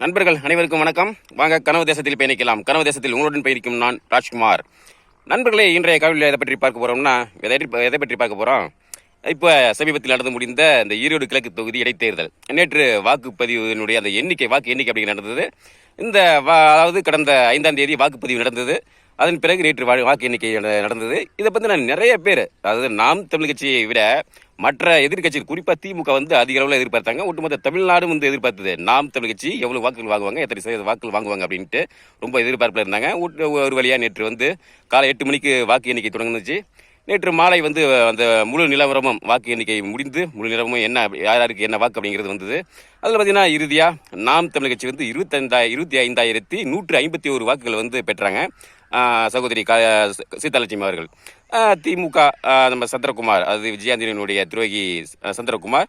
நண்பர்கள் அனைவருக்கும் வணக்கம். வாங்க கனவு தேசத்தில் பயணிக்கலாம். கனவு தேசத்தில் உங்களுடன் பயணிக்கும் நான் ராஜ்குமார். நண்பர்களே இன்றைய கவிதையில் எதை பற்றி பார்க்க போகிறோம்னா எதை எதை பற்றி பார்க்க போகிறோம் இப்போ சமீபத்தில் நடந்து முடிந்த இந்த ஈரோடு கிழக்கு தொகுதி இடைத்தேர்தல். நேற்று வாக்குப்பதிவினுடைய அந்த எண்ணிக்கை வாக்கு எண்ணிக்கை அப்படிங்கிற நடந்தது. இந்த வா அதாவது கடந்த ஐந்தாம் தேதி வாக்குப்பதிவு நடந்தது. அதன் பிறகு நேற்று வாக்கு எண்ணிக்கை நடந்தது. இதை பற்றி நான் நிறைய பேர் அதாவது நாம் தமிழ் கட்சியை விட மற்ற எதிர்க்கட்சிகள் குறிப்பாக திமுக வந்து அதிக அளவில் எதிர்பார்த்தாங்க. ஒட்டுமொத்த தமிழ்நாடும் வந்து எதிர்பார்த்தது. நாம் தமிழ் கட்சி எவ்வளோ வாக்குகள் வாங்குவாங்க எத்தனை சதவீத வாக்குகள் வாங்குவாங்க அப்படின்ட்டு ரொம்ப எதிர்பார்ப்பில் இருந்தாங்க. ஒரு- வழியாக நேற்று வந்து காலை எட்டு மணிக்கு வாக்கு எண்ணிக்கை தொடங்குனுச்சு நேற்று மாலை வந்து அந்த முழு நிலவரமும் வாக்கு எண்ணிக்கை முடிந்து முழு நிலவரமும் என்ன யார் யாருக்கு என்ன வாக்கு அப்படிங்கிறது வந்தது. அதில் பார்த்தீங்கன்னா இறுதியாக நாம் தமிழ் கட்சி வந்து இருபத்தைந்தாயிரம் இருபத்தி ஐந்தாயிரத்தி நூற்று ஐம்பத்தி ஒரு வாக்குகள் வந்து பெற்றாங்க. சகோதரி க சீதாலட்சுமி அவர்கள். திமுக நம்ம சந்திரகுமார் அது விஜயாந்திரனுடைய துரோகி சந்திரகுமார்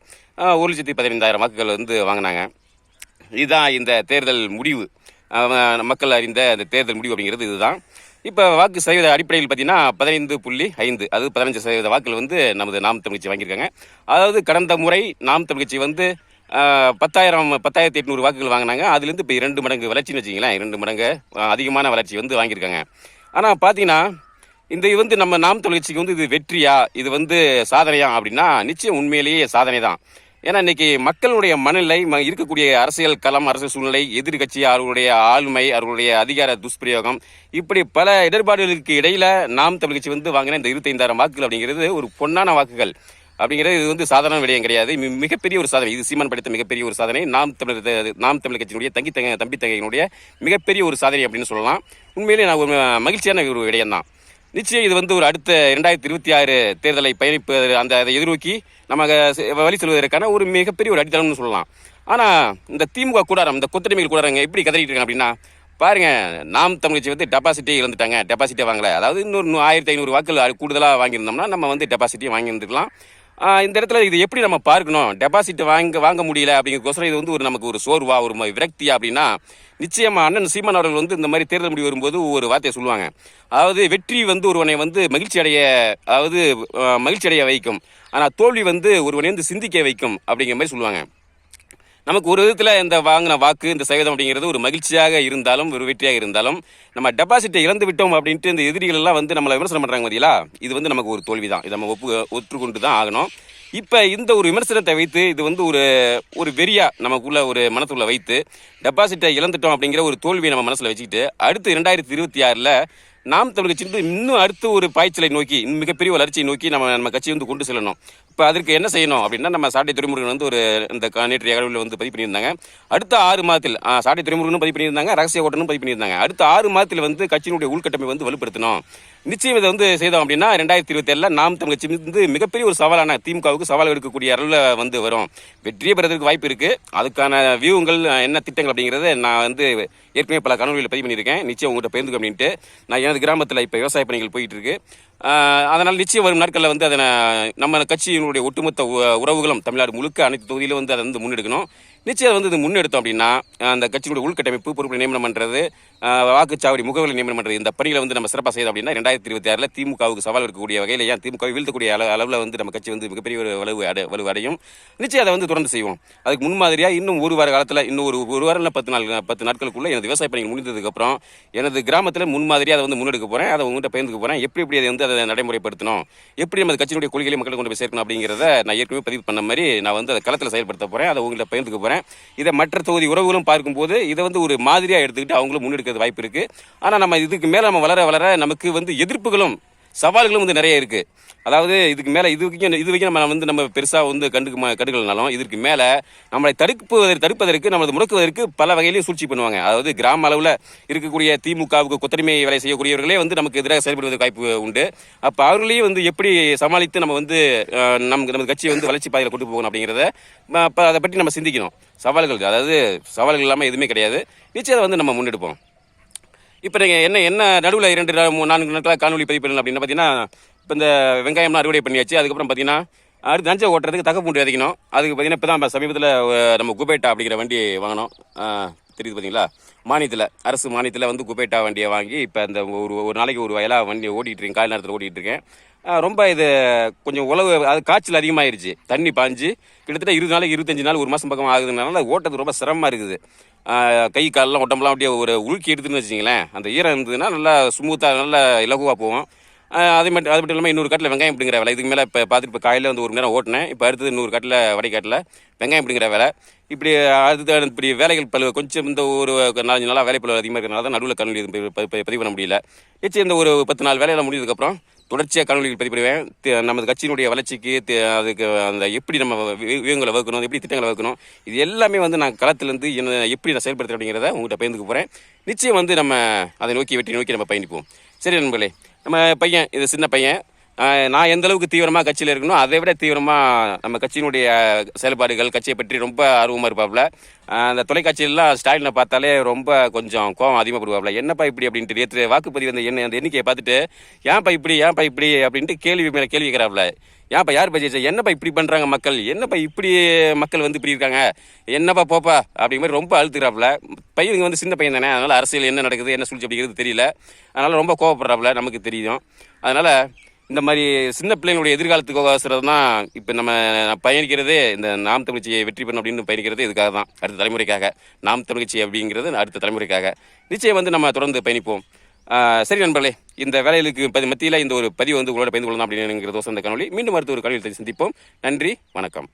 ஒரு லட்சத்தி பதினைந்தாயிரம் வாக்குகள் வந்து வாங்கினாங்க. இதுதான் இந்த தேர்தல் முடிவு. மக்கள் அறிந்த அந்த தேர்தல் முடிவு அப்படிங்கிறது இதுதான். இப்போ வாக்கு சதவீத அடிப்படையில் பார்த்தீங்கன்னா பதினைந்து புள்ளி ஐந்து அது பதினஞ்சு சதவீத வாக்குகள் வந்து நமது நாம் தமிழ்ச்சி வாங்கியிருக்காங்க. அதாவது கடந்த முறை நாம் தமிழ்ச்சி வந்து பத்தாயிரம் பத்தாயிரத்தி எட்நூறு வாக்குகள் வாங்கினாங்க. அதுலேருந்து இப்போ இரண்டு மடங்கு வளர்ச்சின்னு வச்சிங்களேன் இரண்டு மடங்கு அதிகமான வளர்ச்சி வந்து வாங்கியிருக்காங்க. ஆனால் பார்த்தீங்கன்னா இந்த இது வந்து நம்ம நாம் தொழிற்சிக்கு வந்து இது வெற்றியா? இது வந்து சாதனையா? அப்படின்னா நிச்சயம் உண்மையிலேயே சாதனை தான். ஏன்னா இன்னைக்கு மக்களுடைய மனநிலை ம- இருக்கக்கூடிய அரசியல் களம் அரசியல் சூழ்நிலை எதிர்கட்சி அவர்களுடைய ஆளுமை அவர்களுடைய அதிகார துஷ்பிரயோகம் இப்படி பல இடர்பாடுகளுக்கு இடையில நாம் தமிழ் கட்சி வந்து வாங்கின இந்த இருபத்தைந்தாயிரம் வாக்குகள் அப்படிங்கிறது ஒரு பொன்னான வாக்குகள். அப்படிங்கிறது இது வந்து சாதாரண விடயம் கிடையாது. மி- மிகப்பெரிய ஒரு சாதனை. இது சீமான் படித்த மிகப்பெரிய ஒரு சாதனை. நாம் தமிழர் நாம் தமிழ் கட்சியினுடைய தங்கி தங்க தம்பி தங்கையினுடைய மிகப்பெரிய ஒரு சாதனை அப்படின்னு சொல்லலாம். உண்மையிலேயே நான் ஒரு மகிழ்ச்சியான ஒரு விடயம் தான் நிச்சயம் இது வந்து ஒரு அடுத்த இரண்டாயிரத்தி இருபத்தி ஆறு தேர்தலை பயணிப்பு அந்த அதை எதிர்நோக்கி நம்ம வழி செல்வதற்கான ஒரு மிகப்பெரிய ஒரு அடித்தளம்னு சொல்லலாம். ஆனால் இந்த திமுக கூடாரம் இந்த கொத்தடிமைகள் கூடாரங்க எப்படி கதறிட்டு இருக்காங்க அப்படின்னா பாருங்க நாம் தமிழ்ச்சி வந்து டெபாசிட்டே இழந்துட்டாங்க. டெபாசிட்டே வாங்கலை. அதாவது இன்னொரு ஆயிரத்தி ஐநூறு வாக்குகள் கூடுதலாக வாங்கியிருந்தோம்னா நம்ம வந்து டெபாசிட்டே வாங்கியிருந்துக்கலாம். இந்த இடத்துல இது எப்படி நம்ம பார்க்கணும்? டெபாசிட் வாங்க வாங்க முடியல அப்படிங்கிறக்கோசரம் இது வந்து ஒரு நமக்கு ஒரு சோர்வா ஒரு விரக்தியா அப்படின்னா நிச்சயமா அண்ணன் சீமான் அவர்கள் வந்து இந்த மாதிரி தேர்தல் முடிவு வரும்போது ஒரு வார்த்தையை சொல்லுவாங்க. அதாவது வெற்றி வந்து ஒருவனை வந்து மகிழ்ச்சி அடைய அதாவது மகிழ்ச்சி அடைய வைக்கும். ஆனால் தோல்வி வந்து ஒருவனை வந்து சிந்திக்க வைக்கும் அப்படிங்கிற மாதிரி சொல்லுவாங்க. நமக்கு ஒரு விதத்தில் இந்த வாங்கின வாக்கு இந்த சதவீதம் அப்படிங்கிறது ஒரு மகிழ்ச்சியாக இருந்தாலும் ஒரு வெற்றியாக இருந்தாலும் நம்ம டெபாசிட்டை இழந்து விட்டோம் அப்படின்ட்டு இந்த எதிரிகள் எல்லாம் வந்து நம்மளை விமர்சனம் பண்ணுறாங்க பார்த்தீங்களா இது வந்து நமக்கு ஒரு தோல்வி தான் இதை நம்ம ஒப்பு ஒற்றுக்கொண்டு தான் ஆகணும். இப்போ இந்த ஒரு விமர்சனத்தை வைத்து இது வந்து ஒரு ஒரு வெறியா நமக்குள்ள ஒரு மனசுக்குள்ள வைத்து டெபாசிட்டை இழந்துட்டோம் அப்படிங்கிற ஒரு தோல்வியை நம்ம மனசில் வச்சுக்கிட்டு அடுத்து இரண்டாயிரத்தி இருபத்தி ஆறில் நாம் தமிழ் கட்சி இன்னும் அடுத்த ஒரு பாய்ச்சலை நோக்கி இன்னும் மிகப்பெரிய வளர்ச்சியை நோக்கி நம்ம நம்ம கட்சியை வந்து கொண்டு செல்லணும். இப்போ அதற்கு என்ன செய்யணும் அப்படின்னா நம்ம சாட்டை துறைமுருகன் வந்து ஒரு இந்த நேற்றைய அளவில் வந்து பதிவு பண்ணியிருந்தாங்க. அடுத்த ஆறு மாதத்தில் சாட்டை துறைமுருகனும் பதிவு பண்ணியிருந்தாங்க ரகசிய ஓட்டனும் பதிவு பண்ணியிருந்தாங்க. அடுத்த ஆறு மாதத்தில் வந்து கட்சியினுடைய உள்கட்டமை வந்து வலுப்படுத்தணும். நிச்சயம் இதை வந்து செய்தோம் அப்படின்னா ரெண்டாயிரத்தி இருபத்தி ஏழில் நாம் தமிழ்ச்சி வந்து மிகப்பெரிய ஒரு சவாலான திமுகவுக்கு சவால் எடுக்கக்கூடிய அளவில் வந்து வரும். வெற்றியை பெறதுக்கு வாய்ப்பு இருக்குது அதுக்கான வியூங்கள் என்ன திட்டங்கள் அப்படிங்கிறத நான் வந்து ஏற்கனவே பல கனவுகளில் பதிவு பண்ணியிருக்கேன். நிச்சயம் உங்கள்கிட்ட பகிர்ந்துக்க அப்படின்ட்டு. நான் எனது கிராமத்தில் இப்போ விவசாய பணிகள் போயிட்டு இருக்கு. அதனால் நிச்சயம் வரும் நாட்களில் வந்து அதை நம்ம கட்சியினுடைய ஒட்டுமொத்த உ- உறவுகளும் தமிழ்நாடு முழுக்க அனைத்து தொகுதியிலும் வந்து அதை வந்து முன்னெடுக்கணும். நிச்சயம் வந்து இது முன்னெடுத்தோம் அப்படின்னா அந்த கட்சியினுடைய உள்கட்டமைப்பு பொறுப்பு நியமனம் பண்ணுறது வாக்குச்சாவடி முகவர்களை நியமனம் பண்ணுறது இந்த பணிகளை வந்து நம்ம சிறப்பாக செய்தோம் அப்படின்னா ரெண்டாயிரத்தி இருபத்தி ஆறில் திமுகவுக்கு சவால் இருக்கக்கூடிய வகையில் ஏன் திமுக வீழ்த்தக்கூடிய அள அளவில் வந்து நம்ம கட்சி வந்து மிகப்பெரிய ஒரு வலுவு அடை வலுவு அடையும். நிச்சயம் அதை வந்து தொடர்ந்து செய்வோம். அதுக்கு முன்மாதிரியாக இன்னும் ஒரு வார காலத்தில் இன்னும் ஒரு ஒரு வாரம் இல்லை பத்து நாள் பத்து நாட்களுக்குள்ள எனது விவசாய பணிகள் முடிந்ததுக்கப்புறம் எனது கிராமத்தில் முன்மாதிரியாக அதை வந்து முன்னெடுக்க போகிறேன் அதை உங்கள்கிட்ட பயந்துக்க போகிறேன் எப்படி எப்படி அதை வந்து அதை நடைமுறைப்படுத்தணும். எப்படி நம்ம கட்சியினுடைய கொள்கைகளை மக்களுக்கு கொண்டு போய் சேர்க்கணும் அப்படிங்கிறத நான் ஏற்கனவே பதிவு பண்ண மாதிரி நான் வந்து அதை களத்தில் செயல்படுத்த போகிறேன் அதை உங்கள்கிட்ட பகிர்ந்துக்க போகிறேன் இதை மற்ற தொகுதி உறவுகளும் பார்க்கும்போது இதை வந்து ஒரு மாதிரியாக எடுத்துக்கிட்டு அவங்களும் முன்னெடுக்கிறது வாய்ப்பு இருக்குது ஆனால் நம்ம இதுக்கு மேலே நம்ம வளர வளர நமக்கு வந்து எதிர்ப்புகளும் சவால்களும் வந்து நிறைய இருக்குது அதாவது இதுக்கு மேலே இது வரைக்கும் இது வரைக்கும் நம்ம வந்து நம்ம பெருசாக வந்து கண்டுக்கு கண்டுக்கலனாலும் இதற்கு மேலே நம்மளை தடுப்புவதற்கு தடுப்பதற்கு நம்மளை முடக்குவதற்கு பல வகையிலையும் சூழ்ச்சி பண்ணுவாங்க. அதாவது கிராம அளவில் இருக்கக்கூடிய திமுகவுக்கு கொத்தடிமை வேலை செய்யக்கூடியவர்களே வந்து நமக்கு எதிராக செயல்படுவதற்கு வாய்ப்பு உண்டு. அப்போ அவர்களையும் வந்து எப்படி சமாளித்து நம்ம வந்து அஹ், நமக்கு கட்சியை வந்து வளர்ச்சி பாதையில் கொண்டு போகணும் அப்படிங்கிறத அப்போ அதை பற்றி நம்ம சிந்திக்கணும். சவால்கள் அதாவது சவால்கள் இல்லாமல் எதுவுமே கிடையாது. நிச்சயம் அதை வந்து நம்ம முன்னெடுப்போம். இப்போ நீங்கள் என்ன என்ன நடுவில் இரண்டு நான்கு நாட்களாக காணொலி பதிவு பண்ணலாம் அப்படின்னு பார்த்தீங்கன்னா இப்போ இந்த வெங்காயம்லாம் அறுவடை பண்ணியாச்சு. அதுக்கப்புறம் பார்த்தீங்கன்னா அடுத்து நஞ்சை ஓட்டுறதுக்கு தக்க பூண்டு விதைக்கணும். அதுக்கு பார்த்தீங்கன்னா இப்போ தான் சமீபத்தில் நம்ம குபேட்டா அப்படிங்கிற வண்டி வாங்கினோம். தெரியுது பார்த்தீங்களா மானியத்தில் அரசு மானியத்தில் வந்து குபேட்டா வண்டியை வாங்கி இப்போ அந்த ஒரு ஒரு நாளைக்கு ஒரு வயலாக வண்டி ஓட்டிகிட்டு இருக்கேன் காலை நேரத்தில் ஓட்டிகிட்டு இருக்கேன். ரொம்ப இது கொஞ்சம் உழவு அது காய்ச்சல் அதிகமாயிருச்சு. தண்ணி பாஞ்சு கிட்டத்தட்ட இருபது நாளைக்கு இருபத்தஞ்சு நாள் ஒரு மாதம் பக்கம் ஆகுதுனால ஓட்டது ரொம்ப சிரமமாக இருக்குது. கை காலெல்லாம் உடம்புலாம் அப்படியே ஒரு உழுக்கி எடுத்துன்னு வச்சிங்களேன் அந்த ஈரம் இருந்ததுன்னா நல்லா ஸ்மூத்தாக நல்லா இலகுவாக போகும் அதே மட்டும் அது மட்டும் இல்லாமல் இன்னொரு கட்டில் வெங்காயம் பிடிங்கிற வேலை. இதுக்கு மேலே இப்போ பார்த்துட்டு இப்போ காலையில் வந்து ஒரு மணி நேரம் ஓட்டினேன். இப்போ அடுத்தது இன்னொரு கட்டில் வடைக்காட்டில் வெங்காயம் பிடிங்கிற வேலை. இப்படி அடுத்து இப்படி வேலைகள் பல கொஞ்சம் இந்த ஒரு நாலஞ்சு நாளாக வேலை பல அதிகமாக இருக்கிறனால தான் நடுவில் கல்வி பதிவு பண்ண முடியல. நிச்சயம் இந்த ஒரு பத்து நாள் வேலையில் முடிஞ்சதுக்கப்புறம் தொடர்ச்சியாக காணொலிகள் பதிவிடுவேன் நமது கட்சியினுடைய வளர்ச்சிக்கு அதுக்கு அந்த எப்படி நம்ம வியூகங்களை வகுக்கணும் எப்படி திட்டங்களை வகுக்கணும் இது எல்லாமே வந்து நான் களத்திலேருந்து என்ன எப்படி நான் செயல்படுத்துகிறேன் அப்படிங்கிறத உங்கள்கிட்ட பயந்துக்க போகிறேன் நிச்சயம் வந்து நம்ம அதை நோக்கி வெற்றி நோக்கி நம்ம பயணிப்போம். சரி நண்பர்களே நம்ம பையன் இது சின்ன பையன். நான் எந்த அளவுக்கு தீவிரமாக கட்சியில் இருக்கணும் அதை விட தீவிரமாக நம்ம கட்சியினுடைய செயல்பாடுகள் கட்சியை பற்றி ரொம்ப ஆர்வமாக இருப்பாப்புல அந்த தொலைக்காட்சியெல்லாம் ஸ்டாலினை பார்த்தாலே ரொம்ப கொஞ்சம் கோவம் அதிகமாகப்படுவாப்புல என்னப்பா இப்படி? அப்படின்ட்டு நேற்று வாக்குப்பதிவு அந்த எண்ணெய் அந்த எண்ணிக்கையை பார்த்துட்டு ஏன்ப்பா இப்படி ஏன்ப்பா இப்படி? அப்படின்ட்டு கேள்வி மேலே கேள்வி கேட்குறாப்புல ஏன்ப்பா யார் பஜ்ஜி என்னப்பா இப்படி பண்ணுறாங்க மக்கள்? என்னப்பா இப்படி மக்கள் வந்து இப்படி இருக்காங்க? என்னப்பா போப்பா? அப்படிங்கிற மாதிரி ரொம்ப அழுத்துக்கிறாப்புல பையனுங்க வந்து சின்ன பையன் தானே அதனால் அரசியல் என்ன நடக்குது என்ன சூழ்ச்சி அப்படிங்கிறது தெரியல. அதனால் ரொம்ப கோவப்படுறாப்புல நமக்கு தெரியும். அதனால் இந்த மாதிரி சின்ன பிள்ளைங்களுடைய எதிர்காலத்துக்கு தான் இப்போ நம்ம பயணிக்கிறதே இந்த நாம் தமிழ்ச்சியை வெற்றி பெறணும் அப்படின்னு பயணிக்கிறது இதுக்காக தான். அடுத்த தலைமுறைக்காக. நாம் தமிழ்ச்சி அப்படிங்கிறது அடுத்த தலைமுறைக்காக. நிச்சயம் வந்து நம்ம தொடர்ந்து பயணிப்போம். சரி நண்பர்களே இந்த வேலைகளுக்கு பதி மத்தியில் இந்த ஒரு பதிவு வந்து உங்களோட பயந்து கொள்ளலாம் அப்படிங்கிறது அந்த கனொலி மீண்டும் அடுத்த ஒரு கல்வியில் சந்திப்போம். நன்றி வணக்கம்.